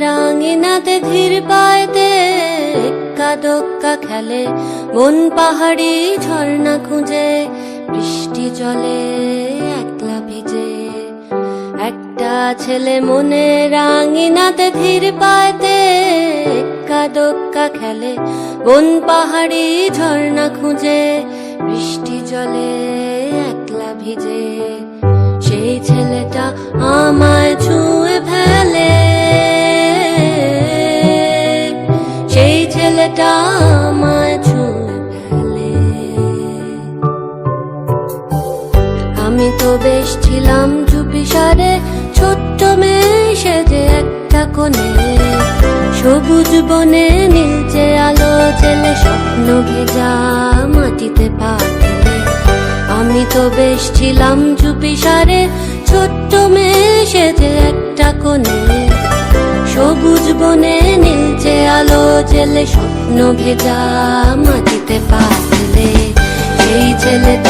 রাঙিনাতে ধীর পায়তে এক্কা দোক্কা খেলে বন পাহাড়ি ঝর্ণা খুঁজে বৃষ্টি জলে একলা ভিজে একটা ছেলে মনে রাঙিনাতে ধীর পায়তে এক্কা দোক্কা খেলে বন পাহাড়ি ঝর্ণা খুঁজে বৃষ্টি জলে একলা ভিজে সেই ছেলেটা আমায় ছুঁয়ে তো বেশ ছিলাম চুপি সারে ছোট্ট মেয়ে সেজে একটা কোণে। সবুজ বনে নীলচে আলো জেলে স্বপ্ন ভেজা মাটিতে পা আমি তো বেশ ছিলাম চুপি সারে ছোট্ট মেয়ে সেজে একটা কোণে। সবুজ বনে নীলচে আলো জেলে স্বপ্ন ভেজা মাটিতে পা ফেলে সেই ছেলেটা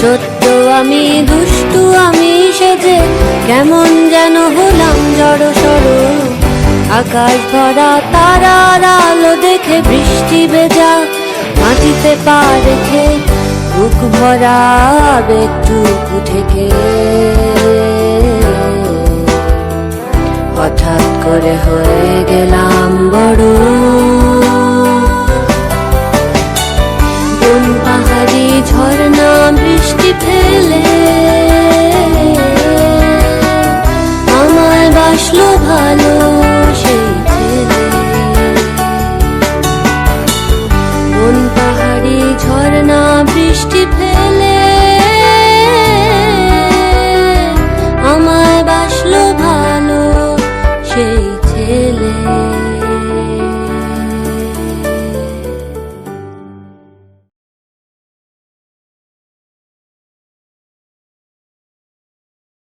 ছোট্ট আমি দুষ্টু, আমি সেজে কেমন যেন হলাম জড় সড়ো। আকাশ ভরা তারার আলো দেখে বৃষ্টি বেজা মাটিতে পা রেখে বুক ভরা একটু থেকে হঠাৎ করে হয়ে গেলাম বড়। ঠেলে। আমায় বাসলো ভালো সেই পাহাড়ি ঝর্ণা বৃষ্টি ফেলে